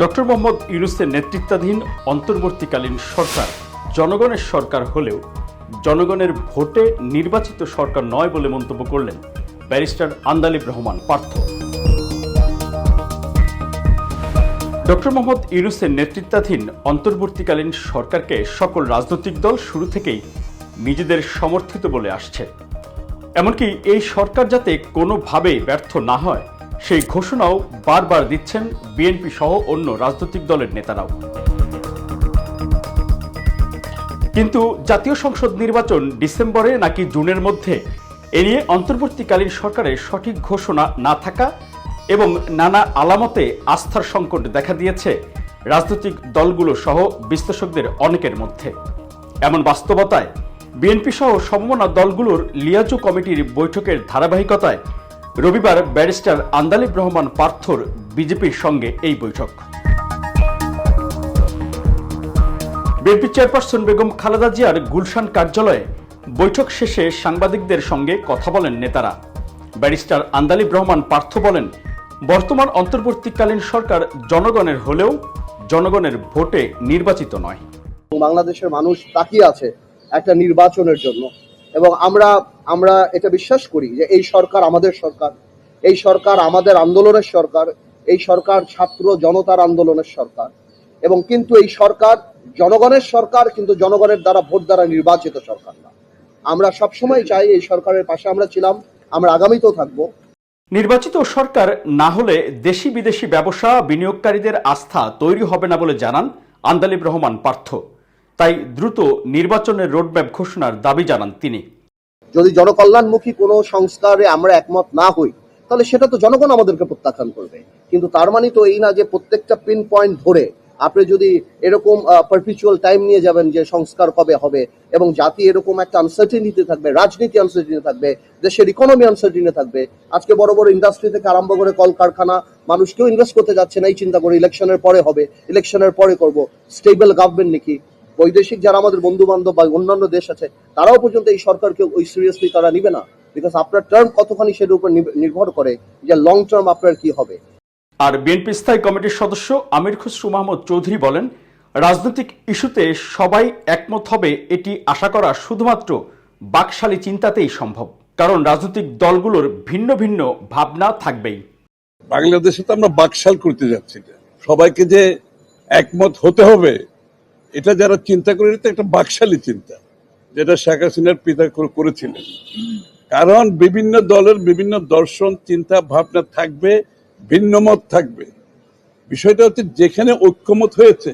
Doctor Mohammad ইউনুসের নেতৃত্বাধীন অন্তর্বর্তীকালীন সরকার জনগণের সরকার হলেও জনগণের ভোটে নির্বাচিত সরকার নয় বলে মন্তব্য করলেন ব্যারিস্টার আন্দালিব রহমান পার্থ। ডক্টর মোহাম্মদ ইউনুসের নেতৃত্বাধীন অন্তর্বর্তীকালীন সরকারকে সকল রাজনৈতিক দল শুরু থেকেই নিজেদের সমর্থিত বলে আসছে। এমনকি এই সরকার যাতে কোনোভাবেই ব্যর্থ না হয় সেই ঘোষণাও বারবার দিচ্ছেন বিএনপি সহ অন্য রাজনৈতিক দলের নেতারাও। কিন্তু জাতীয় সংসদ নির্বাচন ডিসেম্বরে নাকি জুনের মধ্যে, এ নিয়ে অন্তর্বর্তীকালীন সরকারের সঠিক ঘোষণা না থাকা এবং নানা আলামতে আস্থার সংকট দেখা দিয়েছে রাজনৈতিক দলগুলো সহ বিশ্লেষকদের অনেকের মধ্যে। এমন বাস্তবতায় বিএনপি সহ সমমনা দলগুলোর লিয়াজু কমিটির বৈঠকের ধারাবাহিকতায় রবিবার ব্যারিস্টার আন্দালিব রহমান পার্থর বিজেপির সঙ্গে এই বৈঠক। বিএনপি চেয়ারপারসন বেগম খালেদা জিয়ার গুলশান কার্যালয়ে বৈঠক শেষে সাংবাদিকদের সঙ্গে কথা বলেন নেতারা। ব্যারিস্টার আন্দালিব রহমান পার্থ বলেন, বর্তমান অন্তর্বর্তীকালীন সরকার জনগণের হলেও জনগণের ভোটে নির্বাচিত নয়। বাংলাদেশের মানুষ তাকিয়ে আছে একটা নির্বাচনের জন্য। এবং আমরা আমরা এটা বিশ্বাস করি যে এই সরকার আমাদের সরকার, এই সরকার আমাদের আন্দোলনের সরকার, এই সরকার ছাত্র জনতার আন্দোলনের সরকার এবং কিন্তু এই সরকার জনগণের সরকার কিন্তু জনগণের দ্বারা ভোট দ্বারা নির্বাচিত সরকার না। আমরা সবসময় চাই এই সরকারের পাশে আমরা ছিলাম, আমরা আগামীতেও থাকব। নির্বাচিত সরকার না হলে দেশি বিদেশি ব্যবসা বিনিয়োগকারীদের আস্থা তৈরি হবে না বলে জানান আন্দালিব রহমান পার্থ। তাই দ্রুত নির্বাচনের রোডম্যাপ ঘোষণার দাবি জানান তিনি। যদি জনকল্যাণমুখী কোনো সংস্কারে আমরা একমত না হই, তাহলে সেটা তো জনগণ আমাদেরকে প্রত্যাখ্যান করবে। কিন্তু তার মানে তো এই না যে প্রত্যেকটা পিন পয়েন্ট ধরে আপনি যদি এরকম পারপিচুয়াল টাইম নিয়ে যাবেন যে সংস্কার কবে হবে এবং জাতি এরকম একটা আনসার্টিনিতে থাকবে, রাজনীতি আনসার্টিনি থাকবে, দেশের ইকোনমি আনসার্টিনি থাকবে, আজকে বড় বড় ইন্ডাস্ট্রি থেকে আরম্ভ করে কলকারখানা, মানুষ কেউ ইনভেস্ট করতে যাচ্ছে না, এই চিন্তা করে ইলেকশনের পরে হবে ইলেকশনের পরে করব স্টেবল গভর্নমেন্ট নাকি? বৈদেশিক যারা আমাদের বন্ধু বান্ধব বা অন্যান্য দেশ আছে তারাও পর্যন্ত এই সরকারকে ওই সিরিয়াসলি তারা নিবে না। বিকজ আপনার টার্ম কতখানি সেটার উপর নির্ভর করে যে লং টার্ম আপনার কি হবে। আর বিএনপি স্থায়ী কমিটির সদস্য আমির খুসরু মাহমুদ চৌধুরী বলেন রাজনৈতিক ইস্যুতে সবাই একমত হবে এটি আশা করা শুধুমাত্র বাকশালী চিন্তাতেই সম্ভব। কারণ রাজনৈতিক দলগুলোর ভিন্ন ভিন্ন ভাবনা থাকবেই। বাংলাদেশে তো আমরা বাকশাল করতে যাচ্ছি। সবাইকে যে একমত হতে হবে এটা যারা চিন্তা করে একটা বাকশালী চিন্তা যেটা শেখ হাসিনার পিতা করেছিলেন। কারণ বিভিন্ন দলের বিভিন্ন দর্শন চিন্তা ভাবনা থাকবে ভিন্ন মত থাকবে। বিষয়টা হচ্ছে যেখানে ঐক্যমত হয়েছে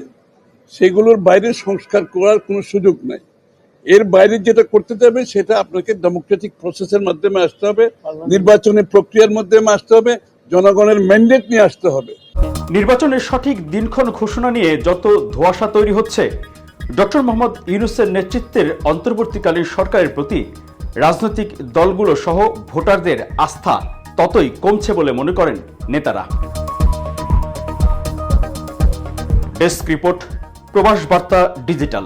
সেগুলোর বাইরে সংস্কার করার কোনো সুযোগ নাই। এর বাইরে যেটা করতে যাবে সেটা আপনাকে ডেমোক্রেটিক প্রসেসের মাধ্যমে আসতে হবে নির্বাচনী প্রক্রিয়ার মাধ্যমে আসতে হবে জনগণের ম্যান্ডেট নিয়ে আসতে হবে। নির্বাচনের সঠিক দিনক্ষণ ঘোষণা নিয়ে যত ধোয়াশা তৈরি হচ্ছে, ডক্টর মোহাম্মদ ইউনুসের নেতৃত্বের অন্তর্বর্তীকালীন সরকারের প্রতি রাজনৈতিক দলগুলো সহ ভোটারদের আস্থা ততই কমছে বলে মনে করেন নেতারা। ডেস্ক রিপোর্ট, প্রবাস বার্তা ডিজিটাল।